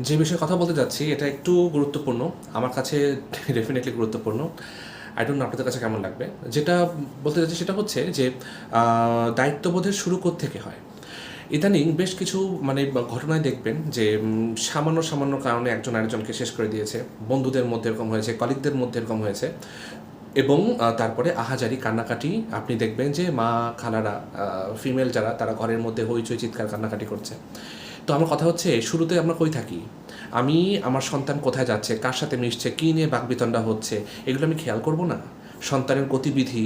যে বিষয়ে কথা বলতে যাচ্ছি, এটা একটু গুরুত্বপূর্ণ। আমার কাছে ডেফিনেটলি গুরুত্বপূর্ণ। আই ডোন্ট আপনাদের কাছে কেমন লাগবে? যেটা বলতে যাচ্ছি সেটা হচ্ছে যে দায়িত্ববোধের শুরু থেকে হয়? ইদানিং বেশ কিছু মানে ঘটনায় দেখবেন যে সামান্য সামান্য কারণে একজন আরেকজনকে শেষ করে দিয়েছে। বন্ধুদের মধ্যে এরকম হয়েছে কলিগদের মধ্যে এরকম হয়েছে। এবং তারপরে আহাজারি, কান্নাকাটি, আপনি দেখবেন যে মা, খালারা ফিমেল যারা, তারা ঘরের মধ্যে হইচই, চিৎকার, কান্নাকাটি করছে। তো আমার কথা হচ্ছে, শুরুতে আমরা কই থাকি? আমি, আমার সন্তান কোথায় যাচ্ছে, কার সাথে মিশছে, কী নিয়ে বাকবিতণ্ডা হচ্ছে, এগুলো আমি খেয়াল করব না। সন্তানের গতিবিধি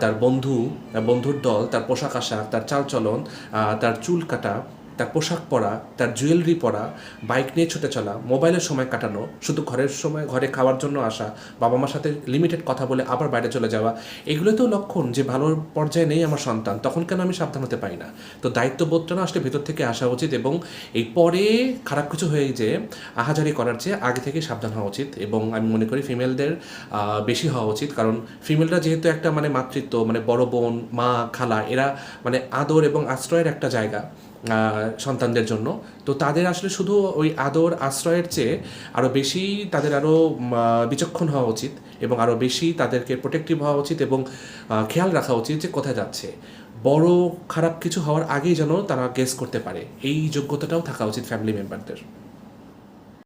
তার বন্ধু, বন্ধুর দল, তার পোশাক আশাক, তার চালচলন তার চুল কাটা তার পোশাক পরা, তার জুয়েলারি পরা বাইক নিয়ে ছুটে চলা মোবাইলের সময় কাটানো, শুধু ঘরের সময় ঘরে খাওয়ার জন্য আসা বাবা মার সাথে লিমিটেড কথা বলে আবার বাইরে চলে যাওয়া এগুলো তো লক্ষণ যে ভালো পর্যায়ে নেই আমার সন্তান, তখন কেন আমি সাবধান হতে পারি না? তো দায়িত্ববোধটা না আসলে ভেতর থেকে আসা উচিত এবং এই পরে খারাপ কিছু হয়ে যে আহাজারি করার চেয়ে আগে থেকে সাবধান হওয়া উচিত এবং আমি মনে করি ফিমেলদের বেশি হওয়া উচিত কারণ ফিমেলরা যেহেতু একটা মানে মাতৃত্ব মানে বড় বোন, মা, খালা, এরা মানে আদর এবং আশ্রয়ের একটা জায়গা সন্তানদের জন্য। তো তাদের আসলে শুধু ওই আদর আশ্রয়ের চেয়ে আরও বেশি তাদের আরও বিচক্ষণ হওয়া উচিত এবং আরও বেশি তাদেরকে প্রোটেক্টিভ হওয়া উচিত এবং খেয়াল রাখা উচিত যে কোথায় যাচ্ছে। বড় খারাপ কিছু হওয়ার আগেই যেন তারা গেস করতে পারে। এই যোগ্যতাটাও থাকা উচিত ফ্যামিলি মেম্বারদের